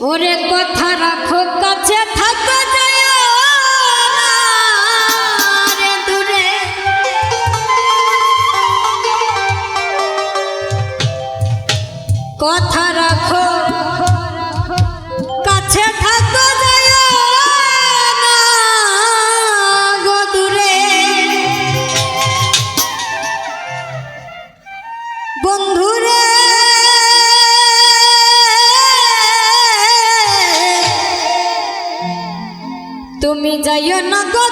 ওরে কথা রাখো কাছে থাকো কথা রাখো কাছে থাকো। তুমি যাইও না গো